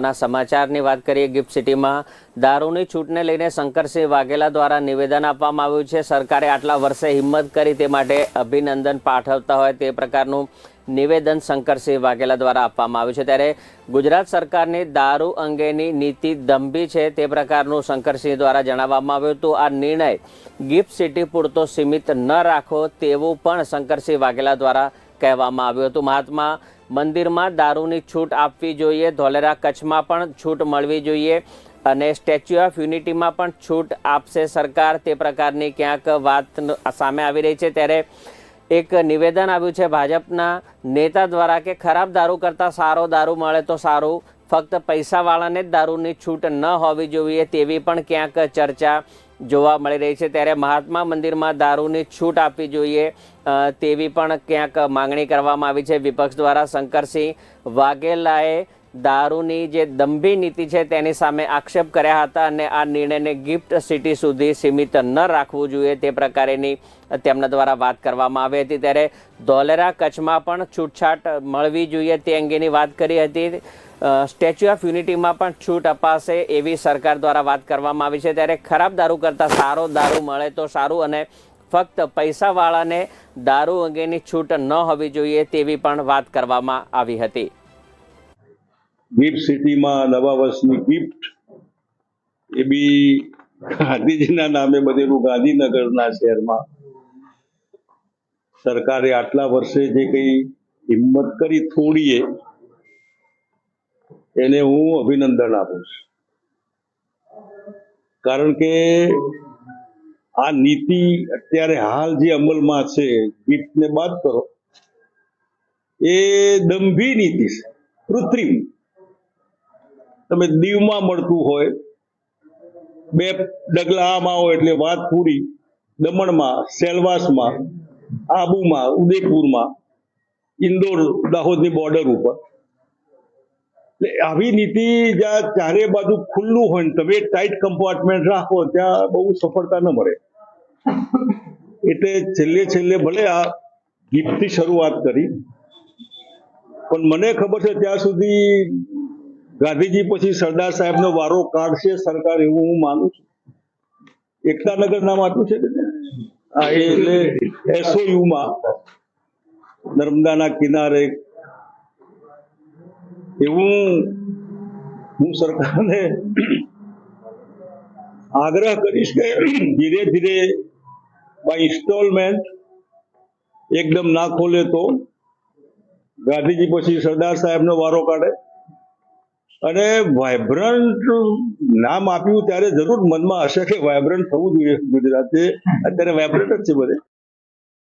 ના સમાચારની વાત કરીએ, ગિફ્ટ સિટીમાં દારૂની છૂટને લઈને શંકરસિંહ વાઘેલા દ્વારા નિવેદન આપવામાં આવ્યું છે. સરકારે આટલા વર્ષે હિંમત કરી તે માટે અભિનંદન પાઠવતા હોય તે પ્રકારનું નિવેદન શંકરસિંહ વાઘેલા દ્વારા આપવામાં આવ્યું છે. ત્યારે ગુજરાત સરકારની દારૂ અંગેની નીતિ દંભી છે તે પ્રકારનું શંકરસિંહ દ્વારા જણાવવામાં આવ્યું હતું. આ નિર્ણય ગિફ્ટ સિટી પૂરતો સીમિત ન રાખો તેવું પણ શંકરસિંહ વાઘેલા દ્વારા કહેવામાં આવ્યું હતું. મહાત્મા મંદિરમાં દારૂની છૂટ આપવી જોઈએ, ધોલેરા કચ્છમાં પણ છૂટ મળવી જોઈએ અને સ્ટેચ્યુ ઓફ યુનિટીમાં પણ છૂટ આપશે સરકાર. તે પ્રકારની ક્યાંક વાત સામે આવી રહી છે. ત્યારે એક નિવેદન આવ્યું છે ભાજપના નેતા દ્વારા કે ખરાબ દારૂ કરતાં સારો દારૂ મળે તો સારું. ફક્ત પૈસાવાળાને જ દારૂની છૂટ ન હોવી જોઈએ તેવી પણ ક્યાંક ચર્ચા જોવા મળી રહી છે. ત્યારે મહાત્મા મંદિરમાં દારૂની છૂટ આપવી જોઈએ તેવી પણ ક્યાંક માંગણી કરવામાં આવી છે. વિપક્ષ દ્વારા શંકરસિંહ વાઘેલાએ દારૂની જે દંભી નીતિ છે તેની સામે આક્ષેપ કર્યા હતા અને આ નિર્ણયને ગિફ્ટ સિટી સુધી સીમિત ન રાખવું જોઈએ તે પ્રકારેની તેમના દ્વારા વાત કરવામાં આવી હતી. ત્યારે ધોલેરા કચ્છમાં પણ છૂટછાટ મળવી જોઈએ તે અંગેની વાત કરી હતી. સ્ટેચ્યુ ઓફ યુનિટીમાં પણ છૂટ અપાશે એવી સરકાર દ્વારા વાત કરવામાં આવી છે. ત્યારે ખરાબ દારૂ કરતાં સારો દારૂ મળે તો સારું અને ફક્ત પૈસાવાળાને દારૂ અંગેની છૂટ ન હોવી જોઈએ તેવી પણ વાત કરવામાં આવી હતી. ગિફ્ટ સિટીમાં નવા વર્ષની ગિફ્ટ, એ બી ગાંધીજીના નામે બનેલું ગાંધીનગરના શહેરમાં. સરકારે આટલા વર્ષે જે કઈ હિંમત કરી થોડીએ, એને હું અભિનંદન આપું છું. કારણ કે આ નીતિ અત્યારે હાલ જે અમલમાં છે, ગિફ્ટને બાદ કરો, એ દંભી નીતિ છે, કૃત્રિમ. તમે દીવમાં મળતું હોય, બે ડગલા આમાં હોય એટલે વાત પૂરી, દમણમાં, સેલવાસમાં, આબુમાં, ઉદયપુરમાં, ઇન્દોર, દાહોદની બોર્ડર ઉપર. એટલે આવી નીતિ જ્યાં ચારે બાજુ ખુલ્લું હોય ને તમે ટાઈટ કમ્પાર્ટમેન્ટ રાખો, ત્યાં બહુ સફળતા ન મળે. એટલે છેલ્લે છેલ્લે ભલે આ ગિફ્ટથી શરૂઆત કરી, પણ મને ખબર છે ત્યાં સુધી ગાંધીજી પછી સરદાર સાહેબનો વારો કાઢશે સરકાર એવું હું માનું છું. એકતાનગર નામ આપ્યું છે ને એટલે એસઓયુમાં, નર્મદાના કિનારે એવું હું સરકારને આગ્રહ કરીશ કે ધીરે ધીરે બાય ઇન્સ્ટોલમેન્ટ એકદમ ના ખોલે તો ગાંધીજી પછી સરદાર સાહેબનો વારો કાઢે. અને વાયબ્રન્ટ નામ આપ્યું ત્યારે જરૂર મનમાં હશે કે વાયબ્રન્ટ થવું જોઈએ ગુજરાતે અત્યારે વાયબ્રન્ટ જ છે બધે.